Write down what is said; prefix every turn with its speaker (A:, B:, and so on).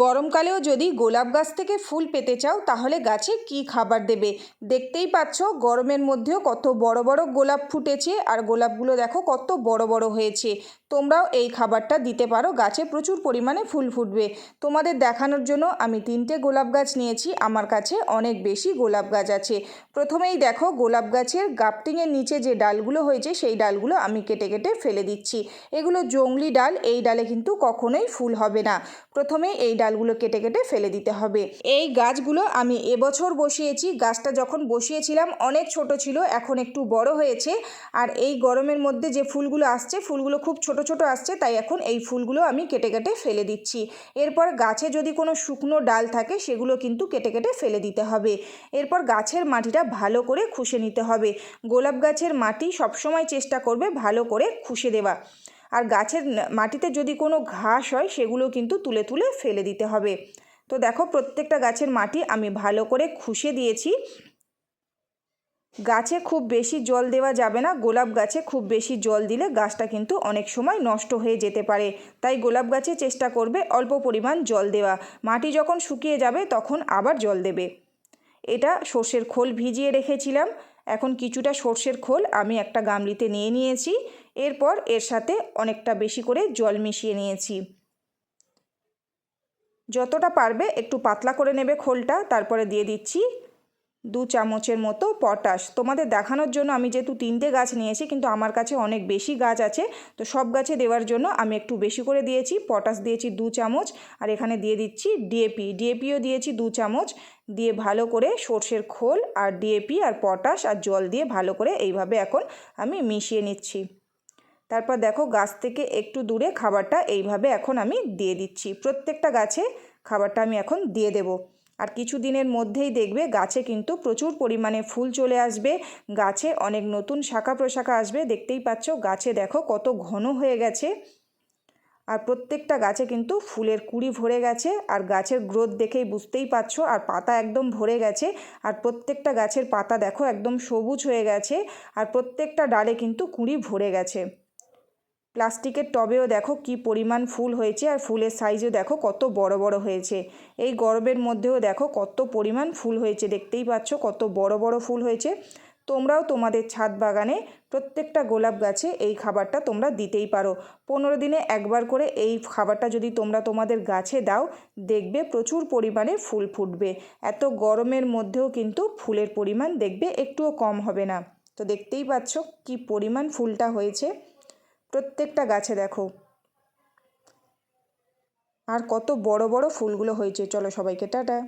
A: গরমকালেও যদি গোলাপ গাছ থেকে ফুল পেতে চাও, তাহলে গাছে কি খাবার দেবে? দেখতেই পাচ্ছ, গরমের মধ্যেও কত বড় বড় গোলাপ ফুটেছে, আর গোলাপগুলো দেখো কত বড় বড় হয়েছে। তোমরাও এই খাবারটা দিতে পারো, গাছে প্রচুর পরিমাণে ফুল ফুটবে। তোমাদের দেখানোর জন্য আমি তিনটে গোলাপ গাছ নিয়েছি, আমার কাছে অনেক বেশি গোলাপ গাছ আছে। প্রথমেই দেখো, গোলাপ গাছের গাপটিংয়ের নিচে যে ডালগুলো হয়েছে, সেই ডালগুলো আমি কেটে কেটে ফেলে দিচ্ছি। এগুলো জংলি ডাল, এই ডালে কিন্তু কখনোই ফুল হবে না। প্রথমে এই ডালগুলো কেটে কেটে ফেলে দিতে হবে। এই গাছগুলো আমি এবছর বসিয়েছি। গাছটা যখন বসিয়েছিলাম, অনেক ছোট ছিল, এখন একটু বড় হয়েছে। আর এই গরমের মধ্যে যে ফুলগুলো আসছে, ফুলগুলো খুব ছোট ছোট আসছে, তাই এখন এই ফুলগুলো আমি কেটে কেটে ফেলে দিচ্ছি। এরপর গাছে যদি কোনো শুকনো ডাল থাকে, সেগুলো কিন্তু কেটে কেটে ফেলে দিতে হবে। এরপর গাছের মাটিটা ভালো করে খুশে নিতে হবে। গোলাপ গাছের মাটি সবসময় চেষ্টা করবে ভালো করে খুশে দেওয়া। আর গাছের মাটিতে যদি কোনো ঘাস হয়, সেগুলো কিন্তু তুলে তুলে ফেলে দিতে হবে। তো দেখো, প্রত্যেকটা গাছের মাটি আমি ভালো করে খুশে দিয়েছি। গাছে খুব বেশি জল দেওয়া যাবে না। গোলাপ গাছে খুব বেশি জল দিলে গাছটা কিন্তু অনেক সময় নষ্ট হয়ে যেতে পারে। তাই গোলাপ গাছে চেষ্টা করবে অল্প পরিমাণ জল দেওয়া। মাটি যখন শুকিয়ে যাবে, তখন আবার জল দেবে। এটা সর্ষের খোল ভিজিয়ে রেখেছিলাম। এখন কিছুটা সর্ষের খোল আমি একটা গামলিতে নিয়ে নিয়েছি। এরপর এর সাথে অনেকটা বেশি করে জল মিশিয়ে নিয়েছি। যতটা পারবে একটু পাতলা করে নেবে খোলটা, তারপরে দিয়ে দিচ্ছি দু চামচের মতো পটাশ। তোমাদের দেখানোর জন্য আমি যেহেতু তিনটে গাছ নিয়েছি, কিন্তু আমার কাছে অনেক বেশি গাছ আছে। তো সব গাছে দেওয়ার জন্য আমি একটু বেশি করে দিয়েছি। পটাশ দিয়েছি দু চামচ আর এখানে দিয়ে দিচ্ছি ডিএপি ডিএপিও দিয়েছি দু চামচ। দিয়ে ভালো করে সর্ষের খোল আর ডিএপি আর পটাশ আর জল দিয়ে ভালো করে এইভাবে এখন আমি মিশিয়ে নিচ্ছি। তারপর দেখো গাছ থেকে একটু দূরে খাবারটা এইভাবে এখন আমি দিয়ে দিচ্ছি। প্রত্যেকটা গাছে খাবারটা আমি এখন দিয়ে দেবো। আর কিছু দিনের মধ্যেই দেখবে গাছে কিন্তু প্রচুর পরিমাণে ফুল চলে আসবে। গাছে অনেক নতুন শাখা প্রশাখা আসবে। দেখতেই পাচ্ছ, গাছে দেখো কত ঘন হয়ে গেছে। আর প্রত্যেকটা গাছে কিন্তু ফুলের কুড়ি ভরে গেছে। আর গাছের গ্রোথ দেখেই বুঝতেই পারছ, আর পাতা একদম ভরে গেছে। আর প্রত্যেকটা গাছের পাতা দেখো একদম সবুজ হয়ে গেছে। আর প্রত্যেকটা ডালে কিন্তু কুড়ি ভরে গেছে। প্লাস্টিকের টবেও দেখো কি পরিমাণ ফুল হয়েছে আর ফুলের সাইজও দেখো কত বড় বড় হয়েছে। এই গরমের মধ্যেও দেখো কত পরিমাণ ফুল হয়েছে, দেখতেই পাচ্ছ কত বড় বড় ফুল হয়েছে। তোমরাও তোমাদের ছাদ বাগানে প্রত্যেকটা গোলাপ গাছে এই খাবারটা তোমরা দিতেই পারো। পনেরো দিনে একবার করে এই খাবারটা যদি তোমরা তোমাদের গাছে দাও, দেখবে প্রচুর পরিমাণে ফুল ফুটবে। এত গরমের মধ্যেও কিন্তু ফুলের পরিমাণ দেখবে একটুও কম হবে না। তো দেখতেই পাচ্ছ কি পরিমাণ ফুলটা হয়েছে। প্রত্যেকটা গাছে দেখো। আর কত বড় বড় ফুলগুলো হয়েছে। চলো সবাইকে টাটা।